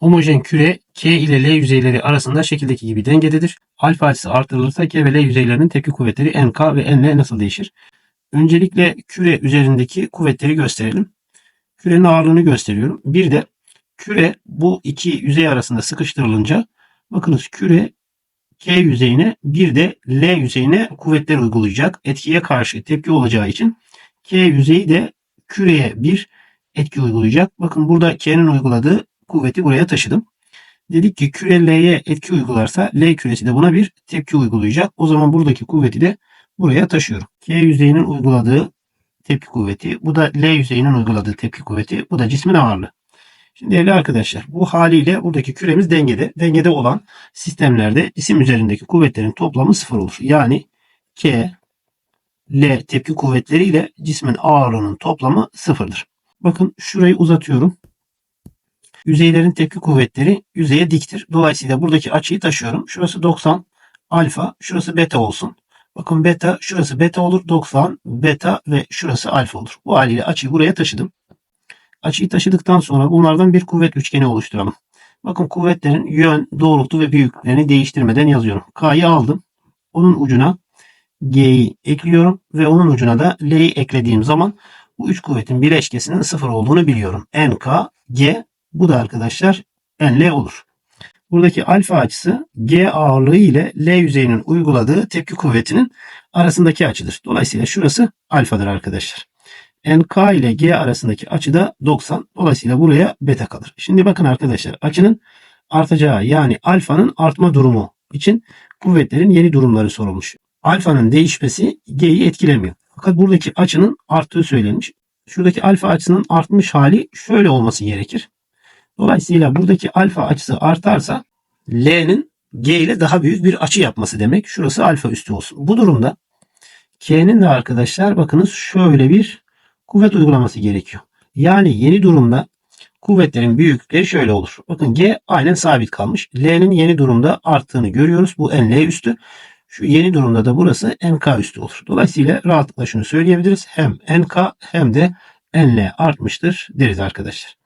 Homojen küre K ile L yüzeyleri arasında şekildeki gibi dengededir. Alfa açısı artırılırsa K ve L yüzeylerinin tepki kuvvetleri NK ve NL nasıl değişir? Öncelikle küre üzerindeki kuvvetleri gösterelim. Kürenin ağırlığını gösteriyorum. Bir de küre bu iki yüzey arasında sıkıştırılınca bakınız küre K yüzeyine bir de L yüzeyine kuvvetler uygulayacak. Etkiye karşı tepki olacağı için K yüzeyi de küreye bir etki uygulayacak. Bakın burada K'nin uyguladığı kuvveti buraya taşıdım. Dedik ki küre L'ye etki uygularsa L küresi de buna bir tepki uygulayacak. O zaman buradaki kuvveti de buraya taşıyorum. K yüzeyinin uyguladığı tepki kuvveti. Bu da L yüzeyinin uyguladığı tepki kuvveti. Bu da cismin ağırlığı. Şimdi değerli arkadaşlar bu haliyle buradaki küremiz dengede. Dengede olan sistemlerde cisim üzerindeki kuvvetlerin toplamı sıfır olur. Yani K, L tepki kuvvetleri ile cismin ağırlığının toplamı sıfırdır. Bakın şurayı uzatıyorum. Yüzeylerin tepki kuvvetleri yüzeye diktir. Dolayısıyla buradaki açıyı taşıyorum. Şurası 90 alfa, şurası beta olsun. Bakın beta, şurası beta olur. 90 beta ve şurası alfa olur. Bu haliyle açıyı buraya taşıdım. Açıyı taşıdıktan sonra bunlardan bir kuvvet üçgeni oluşturalım. Bakın kuvvetlerin yön, doğrultu ve büyüklüklerini değiştirmeden yazıyorum. K'yı aldım. Onun ucuna G'yi ekliyorum ve onun ucuna da L'yi eklediğim zaman bu üç kuvvetin bileşkesinin sıfır olduğunu biliyorum. NK, G bu da arkadaşlar NL olur. Buradaki alfa açısı G ağırlığı ile L yüzeyinin uyguladığı tepki kuvvetinin arasındaki açıdır. Dolayısıyla şurası alfadır arkadaşlar. NK ile G arasındaki açı da 90. Dolayısıyla buraya beta kalır. Şimdi bakın arkadaşlar açının artacağı yani alfanın artma durumu için kuvvetlerin yeni durumları sorulmuş. Alfanın değişmesi G'yi etkilemiyor. Fakat buradaki açının arttığı söylenmiş. Şuradaki alfa açısının artmış hali şöyle olması gerekir. Dolayısıyla buradaki alfa açısı artarsa L'nin G ile daha büyük bir açı yapması demek. Şurası alfa üstü olsun. Bu durumda K'nin de arkadaşlar bakınız şöyle bir kuvvet uygulaması gerekiyor. Yani yeni durumda kuvvetlerin büyüklükleri şöyle olur. Bakın G aynen sabit kalmış. L'nin yeni durumda arttığını görüyoruz. Bu NL üstü. Şu yeni durumda da burası NK üstü olur. Dolayısıyla rahatlıkla şunu söyleyebiliriz. Hem NK hem de NL artmıştır deriz arkadaşlar.